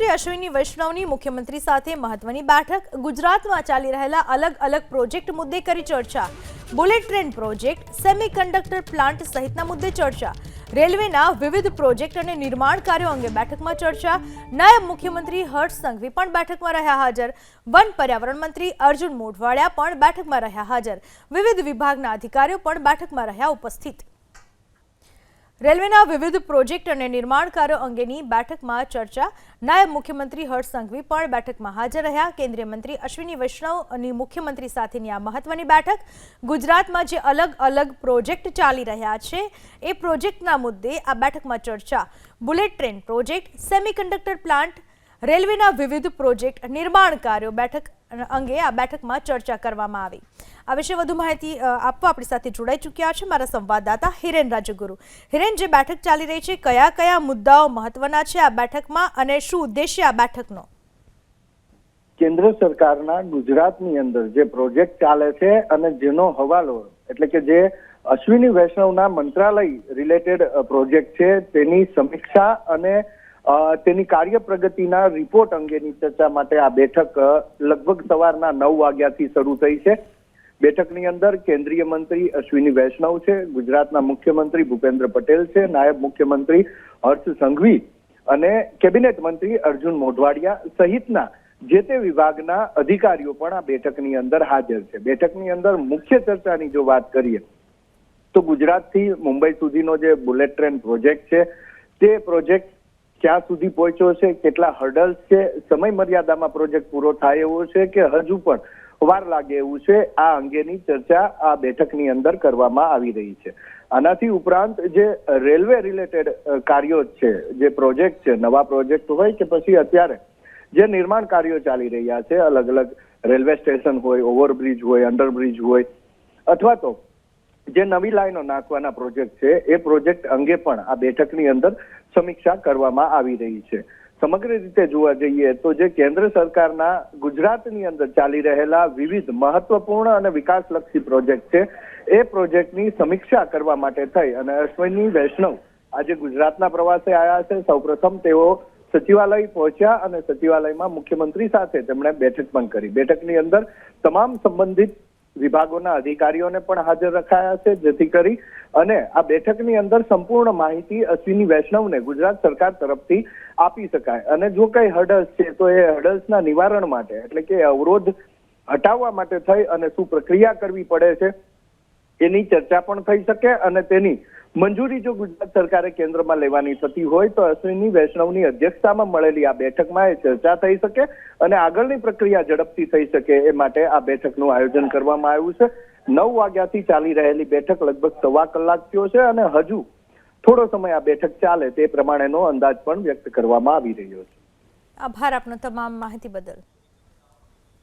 મંત્રી અશ્વિની વૈષ્ણવની મુખ્યમંત્રી સાથે મહત્વની બેઠક. ગુજરાતમાં ચાલી રહેલા અલગ અલગ પ્રોજેક્ટ મુદ્દે કરી ચર્ચા. Bullet train project, semiconductor plant સહિતના મુદ્દે ચર્ચા. રેલવેના વિવિધ પ્રોજેક્ટ અને નિર્માણ કાર્યો અંગે બેઠકમાં ચર્ચા. નાયબ મુખ્યમંત્રી હર્ષ સંઘવી પણ બેઠકમાં રહ્યા હાજર. વન પર્યાવરણ મંત્રી અર્જુન મોઢવાડિયા પણ બેઠકમાં રહ્યા હાજર. વિવિધ વિભાગના અધિકારીઓ પણ બેઠકમાં રહ્યા ઉપસ્થિત. રેલવેના વિવિધ પ્રોજેક્ટ અને નિર્માણ કાર્યો અંગેની બેઠકમાં ચર્ચા. નાયબ મુખ્યમંત્રી હર્ષ સંઘવી પણ બેઠકમાં હાજર રહ્યા. કેન્દ્રીય મંત્રી અશ્વિની વૈષ્ણવ અને મુખ્યમંત્રી સાથેની આ મહત્વની બેઠક ગુજરાતમાં જે અલગ અલગ પ્રોજેક્ટ ચાલી રહ્યા છે, એ પ્રોજેક્ટના મુદ્દે આ બેઠકમાં ચર્ચા. Bullet train project, semiconductor plant, રેલવેના વિવિધ પ્રોજેક્ટ, નિર્માણ કાર્યો બેઠક અંગે આ બેઠકમાં ચર્ચા કરવામાં આવી. આ વિશે વધુ માહિતી આપવા આપણી સાથે જોડાઈ ચૂક્યા છે મારા સંવાદદાતા હિરેન રાજગુરુ. હિરેન, જે બેઠક ચાલી રહી છે, કયા કયા મુદ્દાઓ મહત્વના છે આ બેઠકમાં અને શું ઉદ્દેશ્ય આ બેઠકનો? કેન્દ્ર સરકારના ગુજરાતની અંદર જે પ્રોજેક્ટ ચાલે છે અને જેનો હવાલો, એટલે કે જે અશ્વિની વૈષ્ણવના મંત્રાલય રિલેટેડ પ્રોજેક્ટ છે, તેની સમીક્ષા અને તેની કાર્ય પ્રગતિના રિપોર્ટ અંગેની ચર્ચા માટે આ બેઠક લગભગ સવારના નવ વાગ્યાથી શરૂ થઈ છે. બેઠકની અંદર કેન્દ્રીય મંત્રી અશ્વિની વૈષ્ણવ છે, ગુજરાતના મુખ્યમંત્રી ભૂપેન્દ્ર પટેલ છે, નાયબ મુખ્યમંત્રી હર્ષ સંઘવી અને કેબિનેટ મંત્રી અર્જુન મોઢવાડિયા સહિતના જે તે વિભાગના અધિકારીઓ પણ આ બેઠકની અંદર હાજર છે. બેઠકની અંદર મુખ્ય ચર્ચાની જો વાત કરીએ, તો ગુજરાતથી મુંબઈ સુધીનો જે બુલેટ ટ્રેન પ્રોજેક્ટ છે, તે પ્રોજેક્ટ ક્યાં સુધી પહોંચ્યો છે, કેટલા હર્ડલ્સ છે સમય મર્યાદામાં પ્રોજેક્ટ પૂરો થાય એવો છે કે હજુ પણ વાર લાગે એવું છે, આ અંગેની ચર્ચા આ બેઠકની અંદર કરવામાં આવી રહી છે. આનાથી ઉપરાંત જે રેલવે રિલેટેડ કાર્યો છે, જે પ્રોજેક્ટ છે, નવા પ્રોજેક્ટ હોય કે પછી અત્યારે જે નિર્માણ કાર્યો ચાલી રહ્યા છે અલગ અલગ રેલવે સ્ટેશન હોય ઓવરબ્રિજ હોય અંડરબ્રિજ હોય, અથવા તો જે નવી લાઈનો નાખવાના પ્રોજેક્ટ છે, એ પ્રોજેક્ટ અંગે પણ આ બેઠકની અંદર સમીક્ષા કરવામાં આવી રહી છે. સમગ્ર રીતે જોવા જઈએ તો જે કેન્દ્ર સરકારના ગુજરાતની અંદર ચાલી રહેલા વિવિધ મહત્વપૂર્ણ અને વિકાસલક્ષી પ્રોજેક્ટ છે, એ પ્રોજેક્ટની સમીક્ષા કરવા માટે થઈ અને અશ્વિની વૈષ્ણવ આજે ગુજરાતના પ્રવાસે આવ્યા છે. સૌપ્રથમ તેઓ સચિવાલય પહોંચ્યા અને સચિવાલયમાં મુખ્યમંત્રી સાથે તેમણે બેઠક પણ કરી. બેઠકની અંદર તમામ સંબંધિત વિભાગોના અધિકારીઓને પણ હાજર રખાયા છે, જેથી કરી અને આ બેઠકની અંદર સંપૂર્ણ માહિતી અશ્વિની વૈષ્ણવને ગુજરાત સરકાર તરફથી આપી શકાય. અને જો કઈ હર્ડલ્સ છે, તો એ હર્ડલ્સના નિવારણ માટે, એટલે કે અવરોધ હટાવવા માટે થઈ અને શું પ્રક્રિયા કરવી પડે છે, એની ચર્ચા પણ થઈ શકે અને તેની મંજૂરી જો ગુજરાત સરકારે કેન્દ્રમાં લેવાની થતી હોય તો અશ્વિની વૈષ્ણવની અધ્યક્ષતામાં મળેલી આ બેઠકમાં એ ચર્ચા થઈ શકે અને આગળની પ્રક્રિયા ઝડપથી થઈ શકે એ માટે આ બેઠકનું આયોજન કરવામાં આવ્યું છે. નવ વાગ્યાથી ચાલી રહેલી બેઠક લગભગ સવા કલાક થયો છે અને હજુ થોડો સમય આ બેઠક ચાલે તે પ્રમાણેનો અંદાજ પણ વ્યક્ત કરવામાં આવી રહ્યો છે. આભાર આપનો તમામ માહિતી બદલ.